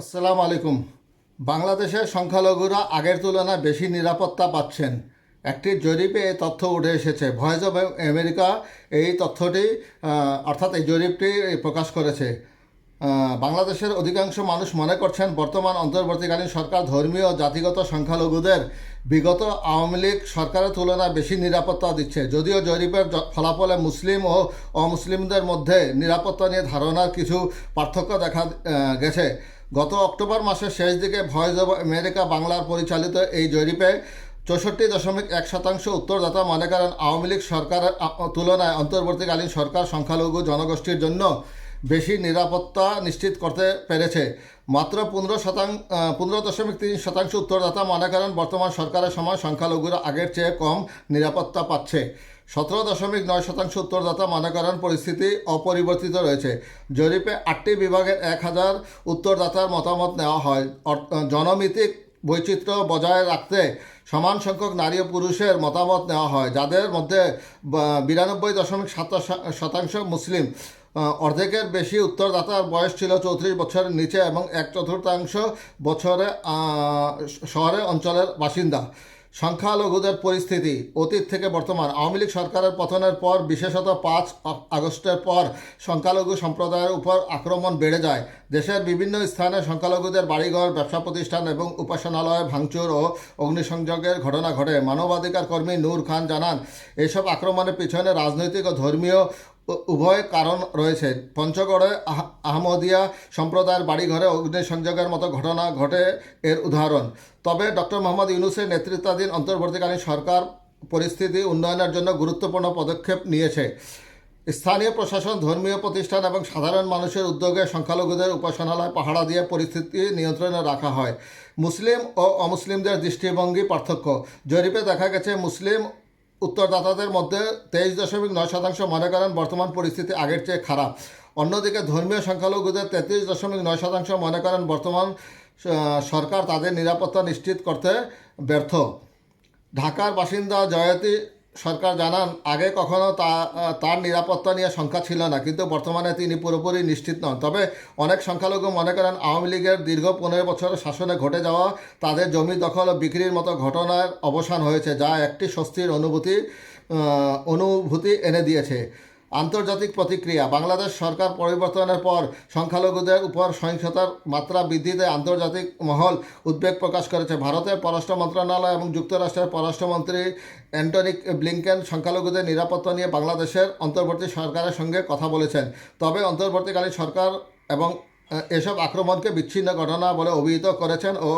আসসালামু আলাইকুম। বাংলাদেশের সংখ্যালঘুরা আগের তুলনায় বেশি নিরাপত্তা পাচ্ছেন। একটি জরিপে এই তথ্য উঠে এসেছে। ভয়েস অব আমেরিকা এই তথ্যটি অর্থাৎ এই জরিপটি প্রকাশ করেছে। বাংলাদেশের অধিকাংশ মানুষ মনে করছেন বর্তমান অন্তর্বর্তীকালীন সরকার ধর্মীয় জাতিগত সংখ্যালঘুদের বিগত আওয়ামী লীগ সরকারের তুলনায় বেশি নিরাপত্তা দিচ্ছে। যদিও জরিপের ফলাফলে মুসলিম ও অমুসলিমদের মধ্যে নিরাপত্তা নিয়ে ধারণার কিছু পার্থক্য দেখা গেছে। গত অক্টোবর মাসের শেষ দিকে ভয়েস অব আমেরিকা বাংলার পরিচালিত এই জরিপে চৌষট্টি দশমিক এক শতাংশ উত্তরদাতা মনে করেন আওয়ামী লীগ সরকারের তুলনায় অন্তর্বর্তীকালীন সরকার সংখ্যালঘু জনগোষ্ঠীর জন্য বেশি নিরাপত্তা নিশ্চিত করতে পেরেছে। মাত্র পনেরো শতাংশ পনেরো দশমিক তিন শতাংশ উত্তরদাতা মনে করেন বর্তমান সরকারের সময় সংখ্যালঘুরা আগের চেয়ে কম নিরাপত্তা পাচ্ছে। সতেরো দশমিক নয় শতাংশ উত্তরদাতা মনে করেন পরিস্থিতি অপরিবর্তিত রয়েছে। জরিপে আটটি বিভাগের এক হাজার উত্তরদাতার মতামত নেওয়া হয়। জনমিতিক বৈচিত্র্য বজায় রাখতে সমান সংখ্যক নারী ও পুরুষের মতামত নেওয়া হয়। যাদের মধ্যে বিরানব্বই দশমিক সাত শতাংশ মুসলিম। অর্ধেকের বেশি উত্তরদাতার বয়স ছিল চৌত্রিশ বছরের নিচে এবং এক চতুর্থাংশ বছরে শহরে অঞ্চলের বাসিন্দা। সংখ্যালঘুদের পরিস্থিতি, অতীত থেকে বর্তমান। আওয়ামী লীগ সরকারের পতনের পর, বিশেষত পাঁচ আগস্টের পর, সংখ্যালঘু সম্প্রদায়ের উপর আক্রমণ বেড়ে যায়। দেশের বিভিন্ন স্থানে সংখ্যালঘুদের বাড়িঘর, ব্যবসা প্রতিষ্ঠান এবং উপাসনালয় ভাঙচুর ও অগ্নিসংযোগের ঘটনা ঘটে। মানবাধিকার কর্মী নূর খান জানান, এসব আক্রমণের পিছনে রাজনৈতিক ও ধর্মীয় উভয় কারণ রয়েছে। পঞ্চগড়ে আহ- আহমদিয়া সম্প্রদায়ের বাড়িঘরে অগ্নিসংযোগের মতো ঘটনা ঘটে এর উদাহরণ। তবে ডক্টর মোহাম্মদ ইউনুসের নেতৃত্বাধীন অন্তর্বর্তীকালীন সরকার পরিস্থিতি উন্নয়নের জন্য গুরুত্বপূর্ণ পদক্ষেপ নিয়েছে। স্থানীয় প্রশাসন, ধর্মীয় প্রতিষ্ঠান এবং সাধারণ মানুষের উদ্যোগে সংখ্যালঘুদের উপাসনালয় পাহারা দিয়ে পরিস্থিতি নিয়ন্ত্রণে রাখা হয়। মুসলিম ও অমুসলিমদের দৃষ্টিভঙ্গি পার্থক্য। জরিপে দেখা গেছে, মুসলিম উত্তরদাতাদের মধ্যে তেইশ দশমিক নয় শতাংশ মনে করেন বর্তমান পরিস্থিতি আগের চেয়ে খারাপ। অন্যদিকে ধর্মীয় সংখ্যালঘুদের তেত্রিশ দশমিক নয় শতাংশ মনে করেন বর্তমান সরকার তাদের নিরাপত্তা নিশ্চিত করতে ব্যর্থ। ঢাকার বাসিন্দা জয়তী সরকার জানান, আগে কখনো তার নিরাপত্তা নিয়ে শঙ্কা ছিল না, কিন্তু বর্তমানে তিনি পুরোপুরি নিশ্চিত নন। তবে অনেক সংখ্যালঘু মনে করেন, আওয়ামী লীগের দীর্ঘ পনেরো বছরের শাসনে ঘটে যাওয়া তাদের জমি দখল ও বিক্রির মতো ঘটনার অবসান হয়েছে, যা একটি স্বস্তির অনুভূতি অনুভূতি এনে দিয়েছে। আন্তর্জাতিক প্রতিক্রিয়া। বাংলাদেশ সরকার পরিবর্তনের পর সংখ্যালঘুদের উপর সহিংসতার মাত্রা বৃদ্ধিতে আন্তর্জাতিক মহল উদ্বেগ প্রকাশ করেছে। ভারতের পররাষ্ট্র মন্ত্রণালয় এবং যুক্তরাষ্ট্রের পররাষ্ট্রমন্ত্রী অ্যান্টনি ব্লিংকেন সংখ্যালঘুদের নিরাপত্তা নিয়ে বাংলাদেশের অন্তর্বর্তী সরকারের সঙ্গে কথা বলেছেন। তবে অন্তর্বর্তীকালীন সরকার এবং এসব আক্রমণকে বিচ্ছিন্ন ঘটনা বলে অভিহিত করেছেন ও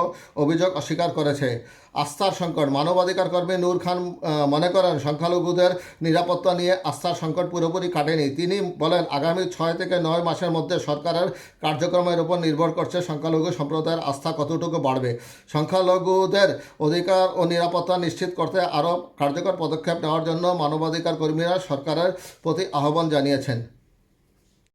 অভিযোগ অস্বীকার করেছে। আস্থার সংকট, মানবাধিকার কর্মী নূর খান মনে করেন, সংখ্যালঘুদের নিরাপত্তা নিয়ে আস্থার সংকট পুরোপুরি কাটেনি। তিনি বলেন, আগামী ছয় থেকে নয় মাসের মধ্যে সরকারের কার্যক্রমের উপর নির্ভর করছে সংখ্যালঘু সম্প্রদায়ের আস্থা কতটুকু বাড়বে। সংখ্যালঘুদের অধিকার ও নিরাপত্তা নিশ্চিত করতে আরও কার্যকর পদক্ষেপ নেওয়ার জন্য মানবাধিকার কর্মীরা সরকারের প্রতি আহ্বান জানিয়েছেন।